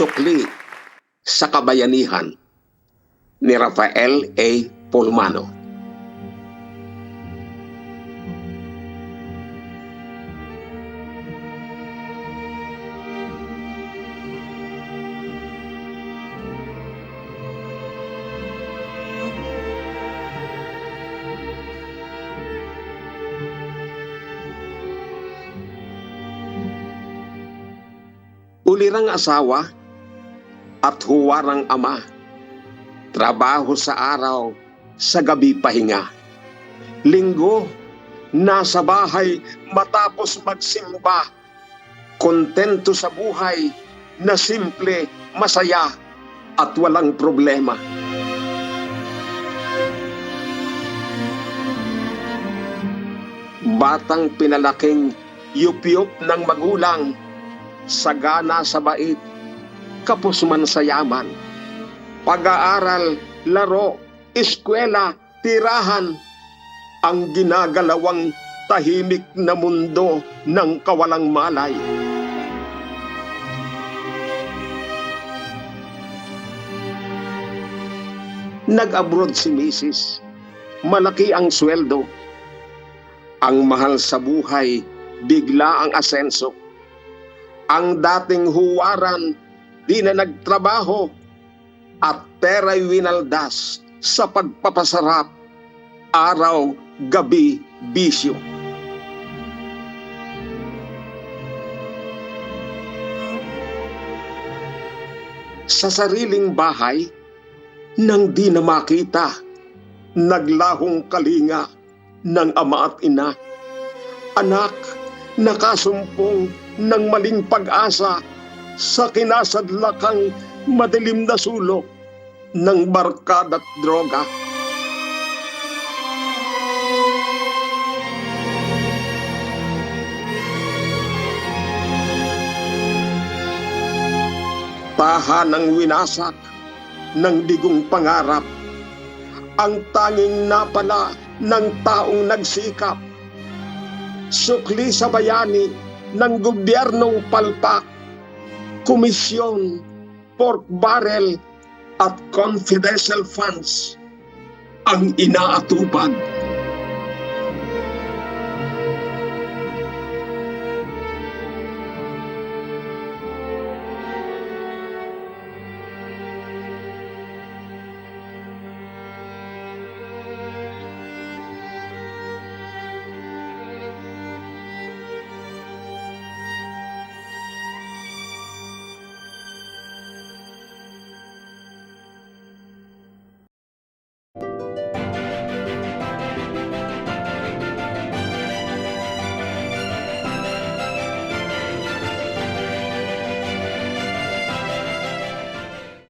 sukli sa kabayanihan ni Rafael A. Pulmano. Ulirang asawa at huwarang ama. Trabaho sa araw, sa gabi pahinga. Linggo, nasa bahay matapos magsimba. Kontento sa buhay na simple, masaya at walang problema. Batang pinalaking yup-yup ng magulang sagana sa bait, kapos man sa yaman. Pag-aaral, laro, eskwela, tirahan, ang ginagalawang tahimik na mundo ng kawalang malay. Nag-abroad si Mrs. Malaki ang sweldo. Ang mahal sa buhay, bigla ang asenso ang dating huwaran di na nagtrabaho at pera'y winaldas sa pagpapasarap araw, gabi, bisyo. Sa sariling bahay, nang di na makita, naglahong kalinga ng ama at ina. Anak, nakasumpong ng maling pag-asa sa kinasadlakang madilim na sulok ng barkada at droga. Tahanang winasak ng digong pangarap ang tanging napala ng taong nagsikap sukli sa bayani ng gobyernong palpak, komisyon, pork barrel at confidential funds ang inaatupag